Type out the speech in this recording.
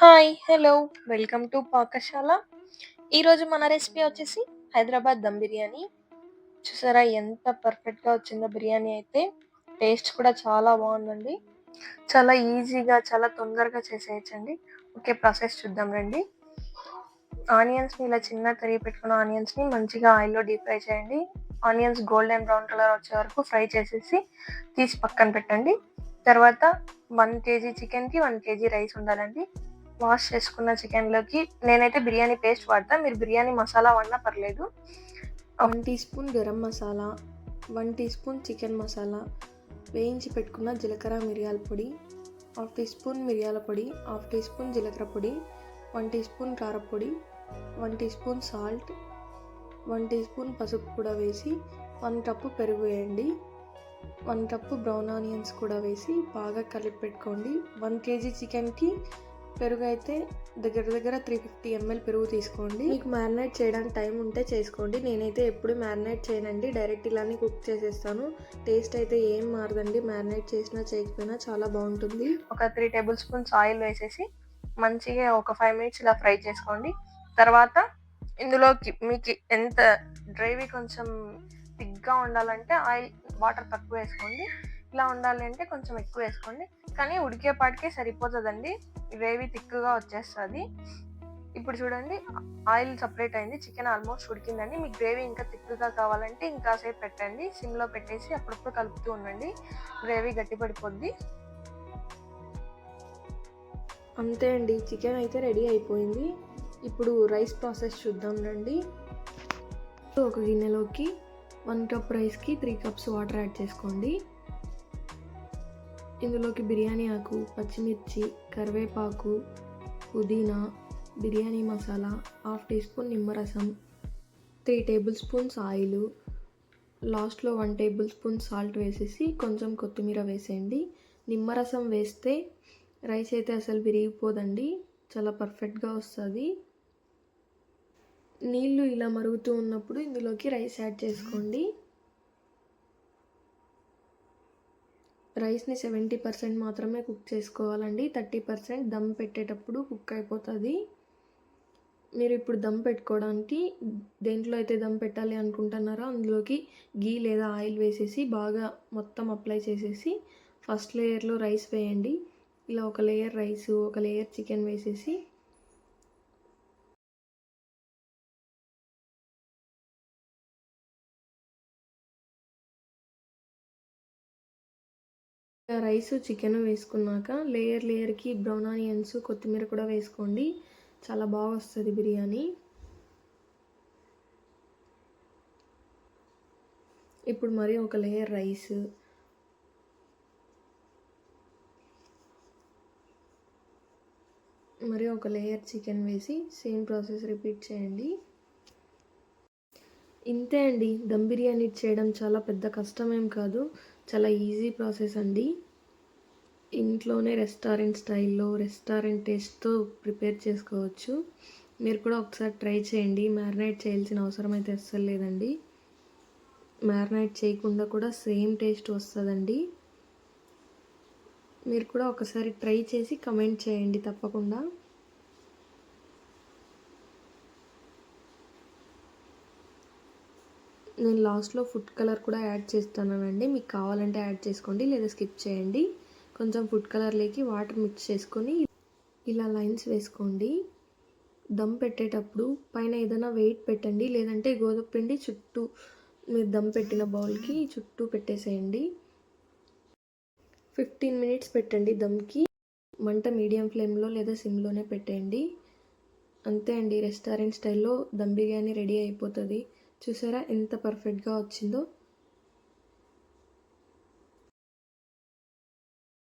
Hi hello welcome to Pakashala ఈరోజు మన recipe వచ్చేసి హైదరాబాద్ దమ్ బిర్యానీ. చూసారా ఎంత పర్ఫెక్ట్గా వచ్చిందో బిర్యానీ అయితే. టేస్ట్ కూడా చాలా బాగుందండి. చాలా ఈజీగా చాలా తొందరగా చేసేయచ్చండి. ఓకే ప్రాసెస్ చూద్దాం రండి. ఆనియన్స్ని ఇలా చిన్న తరిగి పెట్టుకున్న ఆనియన్స్ని మంచిగా ఆయిల్లో డీప్ ఫ్రై చేయండి. ఆనియన్స్ గోల్డెన్ బ్రౌన్ కలర్ వచ్చే వరకు ఫ్రై చేసేసి తీసి పక్కన పెట్టండి. తర్వాత వన్ కేజీ చికెన్కి వన్ కేజీ రైస్ ఉండాలండి. వాష్ చేసుకున్న చికెన్లోకి నేనైతే బిర్యానీ పేస్ట్ వాడతా. మీరు బిర్యానీ మసాలా వాడినా పర్లేదు. One teaspoon garam masala one teaspoon chicken masala వేయించి పెట్టుకున్న జీలకర్ర మిరియాల పొడి హాఫ్ టీ స్పూన్ మిరియాల పొడి హాఫ్ టీ స్పూన్ జీలకర్ర పొడి వన్ టీ స్పూన్ కారపొడి one teaspoon salt one teaspoon పసుపు కూడా వేసి వన్ కప్పు పెరుగు వేయండి. వన్ కప్పు బ్రౌన్ ఆనియన్స్ కూడా వేసి బాగా కలిపి పెట్టుకోండి. వన్ కేజీ చికెన్కి పెరుగు అయితే దగ్గర దగ్గర త్రీ ఫిఫ్టీ ఎంఎల్ పెరుగు తీసుకోండి. మీకు మ్యారినేట్ చేయడానికి టైం ఉంటే చేసుకోండి. నేనైతే ఎప్పుడు మ్యారినేట్ చేయనండి. డైరెక్ట్ ఇలానే కుక్ చేసేస్తాను. టేస్ట్ అయితే ఏం మారదండి. మ్యారినేట్ చేసినా చేయకపోయినా చాలా బాగుంటుంది. ఒక త్రీ టేబుల్ స్పూన్స్ ఆయిల్ వేసేసి మంచిగా ఒక ఫైవ్ మినిట్స్ ఇలా ఫ్రై చేసుకోండి. తర్వాత ఇందులోకి మీకు ఎంత గ్రేవీ కొంచెం థిక్గా ఉండాలంటే ఆయిల్ వాటర్ తక్కువ వేసుకోండి. ఇలా ఉండాలి అంటే కొంచెం ఎక్కువ వేసుకోండి. కానీ ఉడికేపాటికే సరిపోతుందండి. గ్రేవీ థిక్గా వచ్చేస్తుంది. ఇప్పుడు చూడండి ఆయిల్ సపరేట్ అయింది చికెన్ ఆల్మోస్ట్ ఉడికిందండి. మీకు గ్రేవీ ఇంకా థిక్గా కావాలంటే ఇంకా సేపు పెట్టండి. సిమ్లో పెట్టేసి అప్పుడప్పుడు కలుపుతూ ఉండండి. గ్రేవీ గట్టిపడిపోద్ది అంతే అండి చికెన్ అయితే రెడీ అయిపోయింది. ఇప్పుడు రైస్ ప్రాసెస్ చూద్దాం రండి. ఒక గిన్నెలోకి వన్ కప్ రైస్కి త్రీ కప్స్ వాటర్ యాడ్ చేసుకోండి. ఇందులోకి బిర్యానీ ఆకు పచ్చిమిర్చి కరివేపాకు పుదీనా biryani masala half teaspoon నిమ్మరసం త్రీ టేబుల్ స్పూన్స్ ఆయిల్ లాస్ట్లో వన్ టేబుల్ స్పూన్ సాల్ట్ వేసేసి కొంచెం కొత్తిమీర వేసేయండి. నిమ్మరసం వేస్తే రైస్ అయితే అసలు విరిగిపోదండి చాలా పర్ఫెక్ట్గా వస్తుంది. నీళ్ళు ఇలా మరుగుతూ ఉన్నప్పుడు ఇందులోకి రైస్ యాడ్ చేసుకోండి. రైస్ని సెవెంటీ పర్సెంట్ మాత్రమే కుక్ చేసుకోవాలండి. థర్టీ పర్సెంట్ దమ్ పెట్టేటప్పుడు కుక్ అయిపోతుంది. మీరు ఇప్పుడు దమ్ పెట్టుకోవడానికి దేంట్లో అయితే దమ్ పెట్టాలి అనుకుంటున్నారో అందులోకి గీ లేదా ఆయిల్ వేసేసి బాగా మొత్తం అప్లై చేసేసి ఫస్ట్ లేయర్లో రైస్ వేయండి. ఇలా ఒక లేయర్ రైస్ ఒక లేయర్ చికెన్ వేసేసి రైస్ చికెన్ వేసుకున్నాక లేయర్ లేయర్కి బ్రౌన్ ఆనియన్స్ కొత్తిమీర కూడా వేసుకోండి. చాలా బాగా వస్తుంది బిర్యానీ. ఇప్పుడు మరి ఒక లేయర్ రైస్. మరి ఒక లేయర్ చికెన్ వేసి సేమ్ ప్రాసెస్ రిపీట్ చేయండి. ఇంతే అండి. దమ్ బిర్యానీ చేయడం చాలా పెద్ద కష్టమేం కాదు. చాలా ఈజీ ప్రాసెస్ అండి. ఇంట్లోనే రెస్టారెంట్ స్టైల్లో రెస్టారెంట్ టేస్ట్తో ప్రిపేర్ చేసుకోవచ్చు. మీరు కూడా ఒకసారి ట్రై చేయండి. మ్యారినేట్ చేయాల్సిన అవసరం అయితే అస్సలు లేదండి. మ్యారినేట్ చేయకుండా కూడా సేమ్ టేస్ట్ వస్తుందండి. మీరు కూడా ఒకసారి ట్రై చేసి కమెంట్ చేయండి తప్పకుండా. నేను లాస్ట్లో ఫుడ్ కలర్ కూడా యాడ్ చేస్తున్నానండి. మీకు కావాలంటే యాడ్ చేసుకోండి లేదా స్కిప్ చేయండి. కొంచెం ఫుడ్ కలర్లోకి వాటర్ మిక్స్ చేసుకొని ఇలా లైన్స్ వేసుకోండి. దమ్ పెట్టేటప్పుడు పైన ఏదైనా వెయిట్ పెట్టండి లేదంటే గోధుమ పిండి చుట్టూ మీరు దమ్ పెట్టిన బౌల్కి చుట్టూ పెట్టేసేయండి. ఫిఫ్టీన్ మినిట్స్ పెట్టండి దమ్కి. మంట మీడియం ఫ్లేమ్లో లేదా సిమ్లోనే పెట్టేయండి. అంతే అండి రెస్టారెంట్ స్టైల్లో దమ్ బిర్యానీ రెడీ అయిపోతుంది. చూసారా ఎంత పర్ఫెక్ట్గా వచ్చిందో.